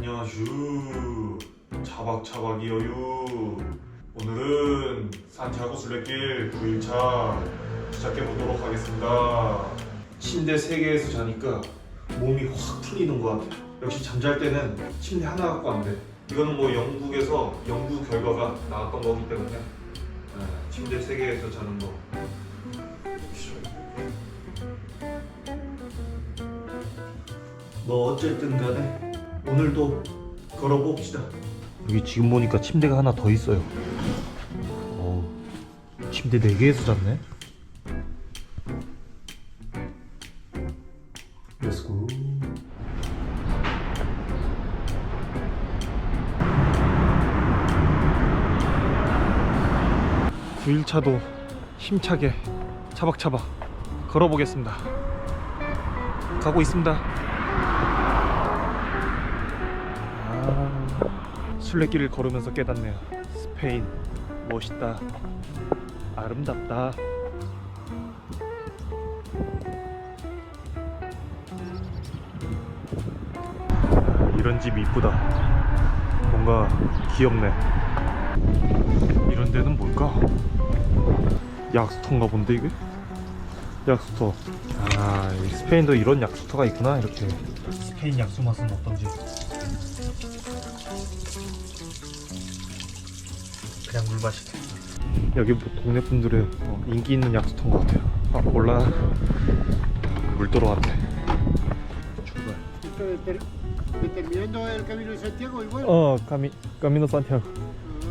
안녕하슈. 차박차박이여유. 오늘은 산티아고 순례길 9일차 시작해보도록 하겠습니다. 침대 3개에서 자니까 몸이 확 풀리는 것 같아 역시 잠잘 때는 침대 하나 갖고 안돼. 이거는 뭐 영국에서 연구 결과가 나왔던 거기 때문에 네, 침대 3개에서 자는 거. 뭐 어쨌든 간에 오늘도 걸어봅시다. 여기 지금 보니까 침대가 하나 더 있어요. 어, 침대 4개에서 잤네. 렛츠고. 구일차도 힘차게 차박차박 걸어보겠습니다. 가고 있습니다. 순례길을 걸으면서 깨닫네요. 스페인 멋있다. 아름답다. 아, 이런 집 이쁘다. 뭔가 귀엽네. 이런 데는 뭘까? 약수터인가 본데 이게? 약수터. 아, 이 스페인도 이런 약수터가 있구나 이렇게. 스페인 약수 맛은 어떤지. 물 마시네. 여기 뭐 동네 분들의 어, 인기 있는 약수터인 것 같아요. 아 몰라. 물 들어왔네. 출발. 어, 까미 까미노 산티아고.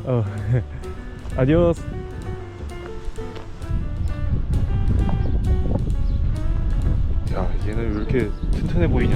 어. 아디오스. 야, 얘는 왜 이렇게 튼튼해 보이냐?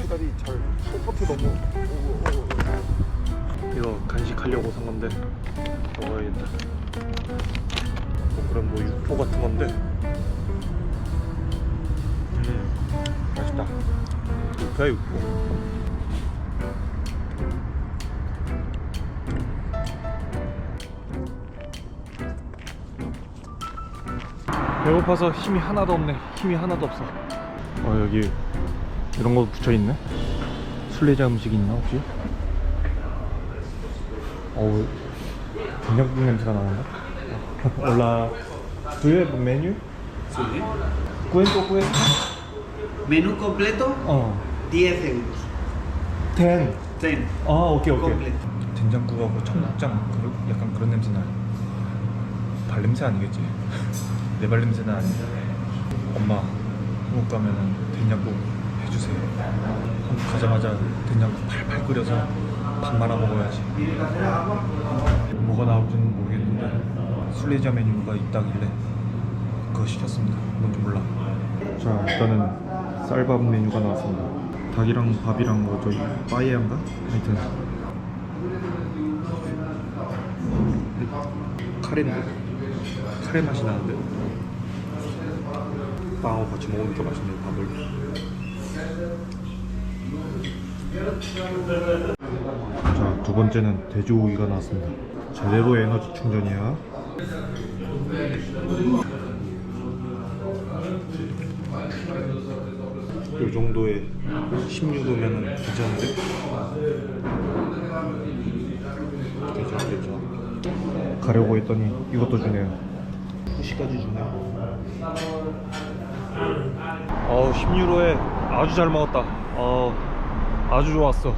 페달이 잘 뻣뻣해 너무 이거 간식하려고 산 건데 먹어야겠다. 뭐 그럼 뭐 육포 같은 건데? 음 맛있다. 육포야 육포. 배고파서 힘이 하나도 없네. 힘이 하나도 없어. 어 여기 이런 거 붙여 있네. 술래자 음식이 있나 혹시? 어우 된장국 냄새가 나는데? 올라. Do you have menu? Sí. Menú completo, 어. 10 euros. 10. 10. 아 오케이 오케이. completo. 된장국하고 청국장 그런 약간 그런 냄새 나요. 발냄새 아니겠지? 내 발냄새는 아닌데. 엄마 한국 가면은 된장국 해 주세요. 한국 가자마자 된장국 팔팔 끓여서 밥 말아 먹어야지. 뭐가 나올지는 모르겠는데 술래자 메뉴가 있다길래 그거 시켰습니다. 뭔지 몰라. 자 일단은 쌀밥 메뉴가 나왔습니다. 닭이랑 밥이랑 뭐 저기 빠에야인가? 하여튼 카레인데 카레 맛이 나는데 빵하고 같이 먹으니까 맛있네요 밥을 자 두 번째는 돼지고기가 나왔습니다. 제대로 에너지 충전이야. 이 정도의 16도면은 괜찮은데? 괜찮아 괜찮아 가려고 했더니 이것도 주네요. 후시까지 주네요. 어우 10유로에 아주 잘 먹었다. 어 아주 좋았어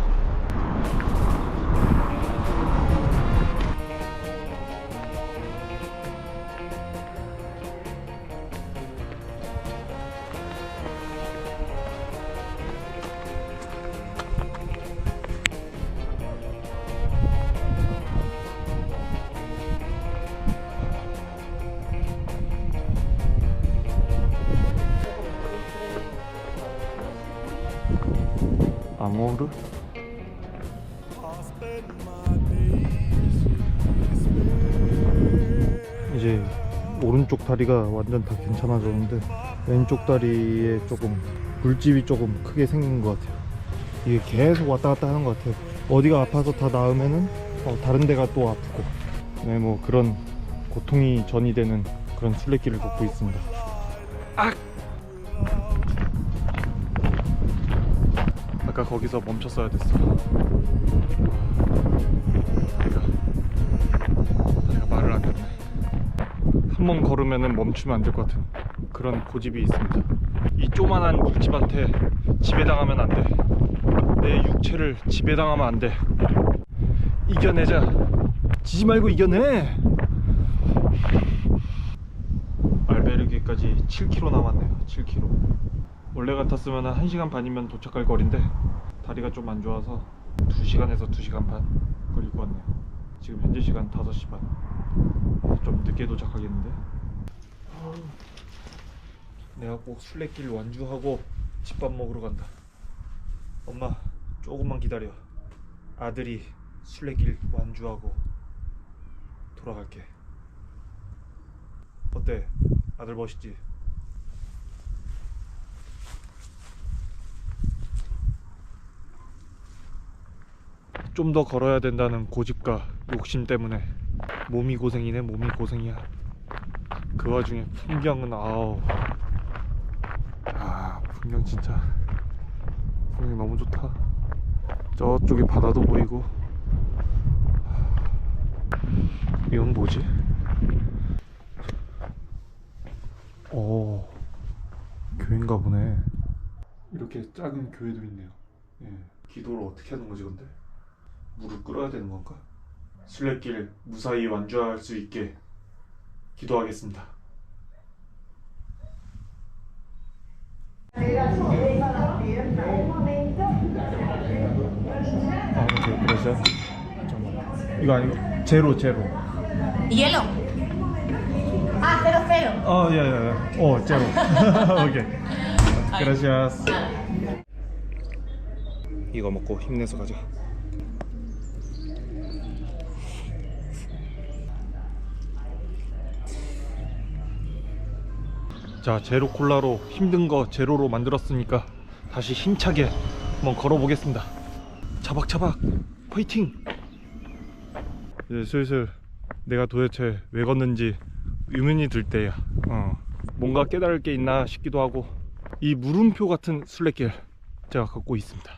앙어르? 이제 오른쪽 다리가 완전 다 괜찮아졌는데 왼쪽 다리에 조금 불집이 조금 크게 생긴 것 같아요. 이게 계속 왔다 갔다 하는 것 같아요. 어디가 아파서 다 나으면은 어, 다른 데가 또 아프고 네, 뭐 그런 고통이 전이되는 그런 순례길을 걷고 있습니다. 아까 거기서 멈췄어야 됐어. 다리가 다리가 말을 안 듣네. 한 번 걸으면은 멈추면 안 될 것 같은 그런 고집이 있습니다. 이 조만한 물집한테 지배당하면 안 돼. 내 육체를 지배당하면 안 돼. 이겨내자. 지지 말고 이겨내. 알베르게까지 7km 남았네요. 7km. 원래 같았으면 1시간 반이면 도착할 거리인데 다리가 좀 안 좋아서 2시간에서 2시간 반 걸릴 것 같네요. 지금 현재 시간 5시 반. 좀 늦게 도착하겠는데. 내가 꼭 술래길 완주하고 집밥 먹으러 간다. 엄마 조금만 기다려. 아들이 술래길 완주하고 돌아갈게. 어때? 아들 멋있지? 좀 더 걸어야 된다는 고집과 욕심 때문에 몸이 고생이네 몸이 고생이야. 그 와중에 풍경은 아우. 아 풍경 진짜. 풍경 너무 좋다. 저쪽에 바다도 보이고. 이건 뭐지? 오 교회인가 보네. 이렇게 작은 교회도 있네요. 예. 기도를 어떻게 하는 거지 근데? 무릎 꿇어야 되는 건가? 순례길 무사히 완주할 수 있게 기도하겠습니다. 아, 그러죠. 잠깐만. 이거 아니고 제로 제로. Hielo. Ah, cero, cero. 어, 예, 예, 예. 어, 제로. 오케이. 그라시아스. 이거 먹고 힘내서 가자. 자, 제로 콜라로 힘든 거 제로로 만들었으니까 다시 힘차게 한번 걸어보겠습니다. 차박차박, 파이팅! 이제 슬슬 내가 도대체 왜 걷는지 의문이 들 때야. 어. 뭔가 깨달을 게 있나 싶기도 하고 이 물음표 같은 순례길 제가 걷고 있습니다.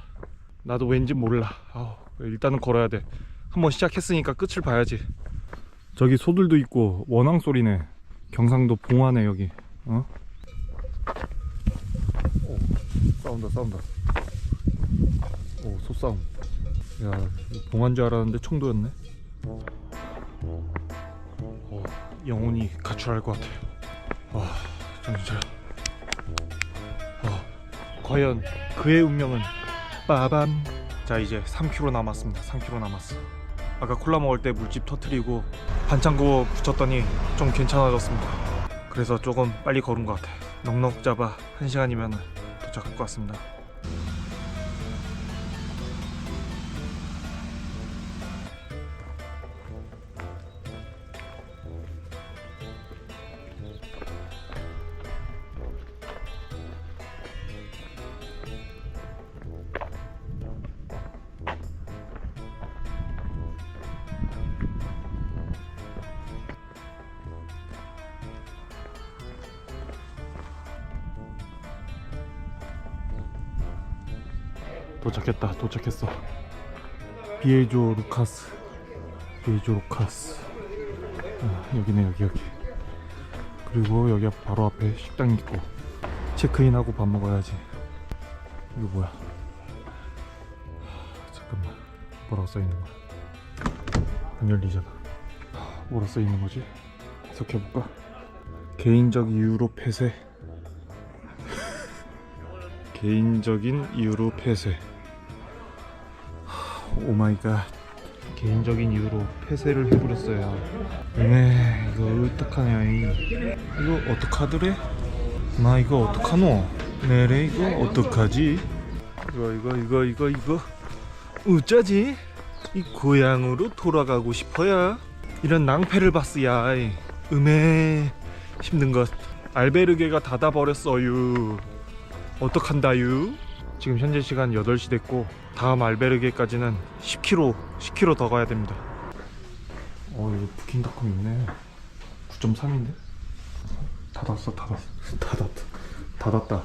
나도 왠지 몰라. 아우, 일단은 걸어야 돼. 한번 시작했으니까 끝을 봐야지. 저기 소들도 있고 원앙 소리네. 경상도 봉화네 여기. 어? 오, 싸운다 싸운다. 오 소싸움. 야 봉화인 줄 알았는데 총도였네. 어, 영혼이 가출할 것 같아요. 와, 정신 차려. 어, 과연 그의 운명은 빠밤. 자 이제 3km 남았습니다. 3km 남았어. 아까 콜라 먹을 때 물집 터트리고 반창고 붙였더니 좀 괜찮아졌습니다. 그래서 조금 빨리 걸은 것 같아. 넉넉 잡아 1 시간이면 도착할 것 같습니다. 도착했다. 도착했어. 비에조 루카스. 비에조 루카스. 아, 여기네 여기 여기. 그리고 여기 앞- 바로 앞에 식당 있고 체크인하고 밥 먹어야지. 이거 뭐야? 하, 잠깐만. 뭐라고 써 있는 거야? 안 열리잖아. 하, 뭐라 써 있는 거지? 해석해 볼까? 개인적 이유로 폐쇄. 개인적인 이유로 폐쇄. 오 마이 갓. 개인적인 이유로 폐쇄를 해버렸어요. 네, 이거 어떡하냐, 이. 이거 어떡하더래? 나 이거 어떡하노? 네래, 이거 어떡하지? 이거 이거 이거 이거 이거 어쩌지? 이 고향으로 돌아가고 싶어야 이런 낭패를 봤어야 이. 음에 힘든 것 알베르게가 닫아버렸어요 어떡한다유 지금 현재 시간 8시 됐고 다음 알베르게까지는 10km 10km 더 가야 됩니다. 어 여기 부킹닷컴 있네. 9.3인데? 닫았어 닫았어. 닫았다. 닫았다.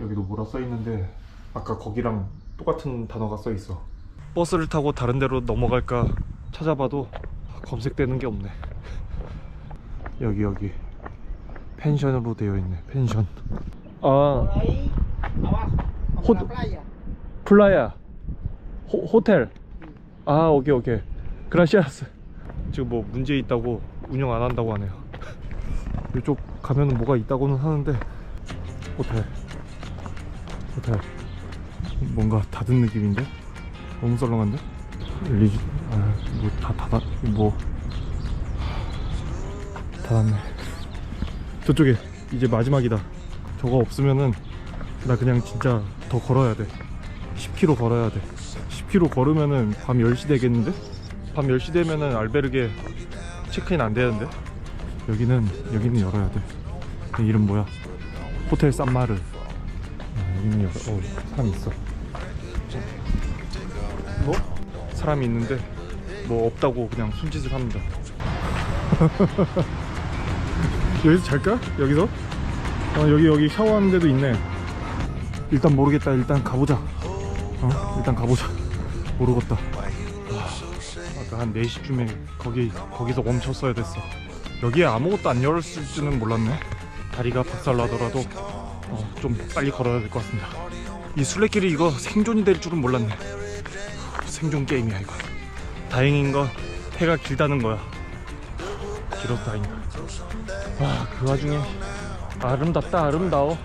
여기도 뭐라 써있는데 아까 거기랑 똑같은 단어가 써있어. 버스를 타고 다른 데로 넘어갈까 찾아봐도 검색되는 게 없네. 여기 여기. 펜션으로 되어 있네 펜션. 아 La playa. 플라야 호, 호텔. 아 오케이 오케이. 그라시아스. 지금 뭐 문제 있다고 운영 안 한다고 하네요. 이쪽 가면은 뭐가 있다고는 하는데. 호텔. 호텔. 뭔가 닫은 느낌인데? 너무 썰렁한데? 리즈 아뭐다 닫아 뭐. 닫았네. 저쪽에 이제 마지막이다. 저거 없으면은 나 그냥 진짜 더 걸어야 돼 10km 걸어야 돼 10km 걸으면은 밤 10시 되겠는데? 밤 10시 되면은 알베르게 체크인 안 되는데? 여기는 여기는 열어야 돼. 이 이름 뭐야? 호텔 산마르. 아, 여기는 열어. 어, 사람 있어. 뭐? 사람이 있는데 뭐 없다고 그냥 손짓을 합니다. 여기서 잘까? 여기서? 어, 여기 여기 샤워하는 데도 있네. 일단 모르겠다. 일단 가보자. 어? 일단 가보자. 모르겠다. 와, 아까 한 4시쯤에 거기 거기서 멈췄어야 됐어. 여기에 아무것도 안 열었을 줄은 몰랐네. 다리가 박살나더라도 어, 좀 빨리 걸어야 될 것 같습니다. 이 순례길이 이거 생존이 될 줄은 몰랐네. 생존 게임이야 이거. 다행인 건 해가 길다는 거야. 길어서 다행이다. 와, 그 와중에 아름답다 아름다워.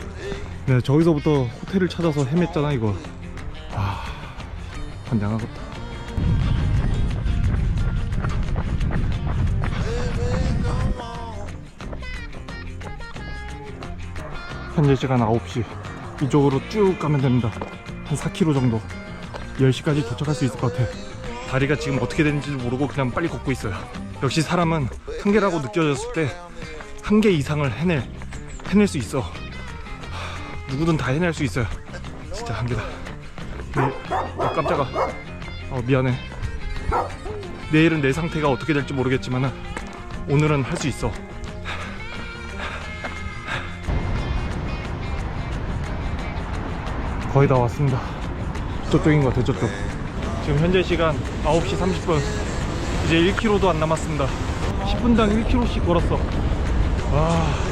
네, 저기서부터 호텔을 찾아서 헤맸잖아 이거. 아, 환장하겠다. 현재 시간 9시. 이쪽으로 쭉 가면 됩니다. 한 4km 정도. 10시까지 도착할 수 있을 것 같아. 다리가 지금 어떻게 되는지 모르고 그냥 빨리 걷고 있어요. 역시 사람은 한계라고 느껴졌을 때 한계 이상을 해낼 해낼 수 있어. 하, 누구든 다 해낼 수 있어요. 진짜 한계다. 네, 아, 깜짝아. 어, 미안해. 내일은 내 상태가 어떻게 될지 모르겠지만 오늘은 할 수 있어. 거의 다 왔습니다. 저쪽인 것 같아, 저쪽. 지금 현재 시간 9시 30분. 이제 1km도 안 남았습니다. 10분당 1km씩 걸었어. 와.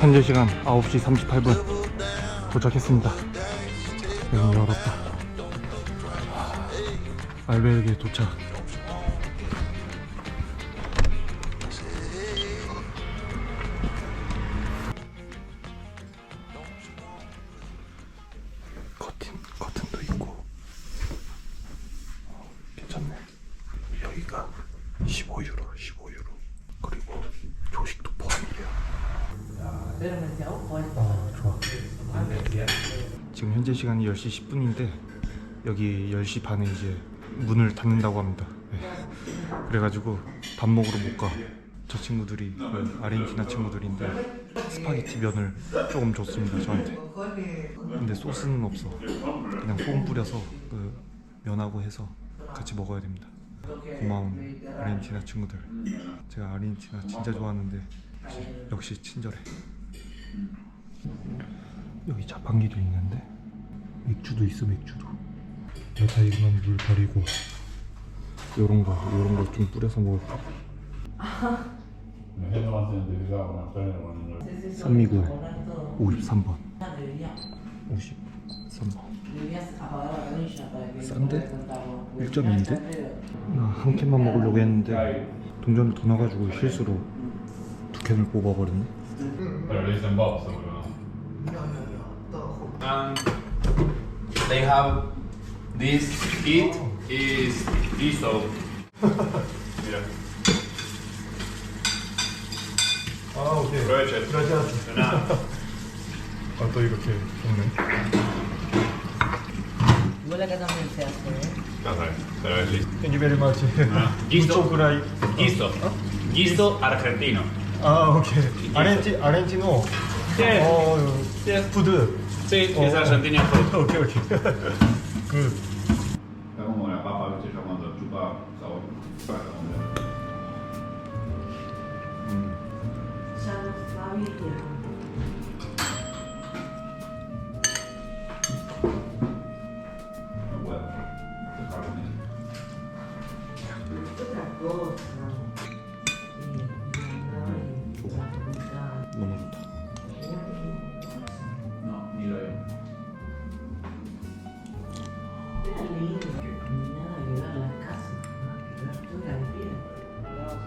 현재 시간 9시 38분 도착했습니다. 여기 열었다. 알베르게 도착. 아, 좋아. 지금 현재 시간이 10시 10분인데 여기 10시 반에 이제 문을 닫는다고 합니다. 네. 그래가지고 밥 먹으러 못 가. 저 친구들이 그 아르헨티나 친구들인데 스파게티 면을 조금 줬습니다 저한테. 근데 소스는 없어. 그냥 소금 뿌려서 그 면하고 해서 같이 먹어야 됩니다. 고마운 아르헨티나 친구들. 제가 아르헨티나 진짜 좋아하는데 역시 친절해. 여기 자판기도 있는데 맥주도 있어 맥주도. 여기다 익은 물 버리고 요런 거 요런 거 좀 뿌려서 먹을까? 산미구 53번 53번 싼데? 1.2인데? 나 한 캔만 먹으려고 했는데 동전을 더 넣어가지고 실수로 두 캔을 뽑아버렸네 Pero le dicen Bob, seguro. And they have this kit is diesel. Mira, 아 오케이. Provecho. 그라지아스. nada. 아또 이렇게 먹네. Igual acá también se hace, ¿eh? Ya sabes, pero es listo. Thank you very much. 아, 기소. 무초 그라이. Guiso. Guiso argentino. 아 오케이. 아렌티 아렌티노. Sí. 어 es, 푸드. sí, Oh. es argentino. 오케이 오케이. 굿. Está como la papa, ¿viste? Ya cuando chupa sabor. Para comer. Ya no sabía.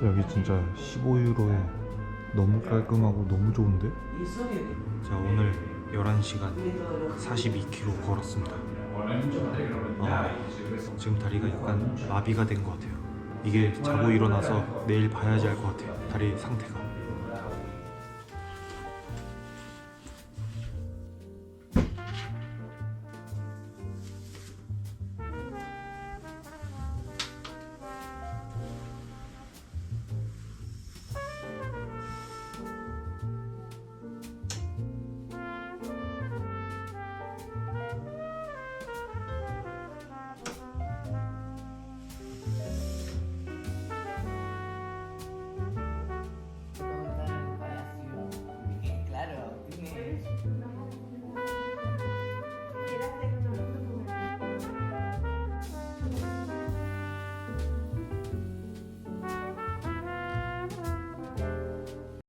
여기 진짜 15유로에 너무 깔끔하고 너무 좋은데? 자 오늘 11시간 tiene todo lo 42km 걸었습니다. 아, 지금 다리가 약간 마비가 된 것 같아요. 이게 자고 일어나서 내일 봐야지 알 것 같아요. 다리 상태가.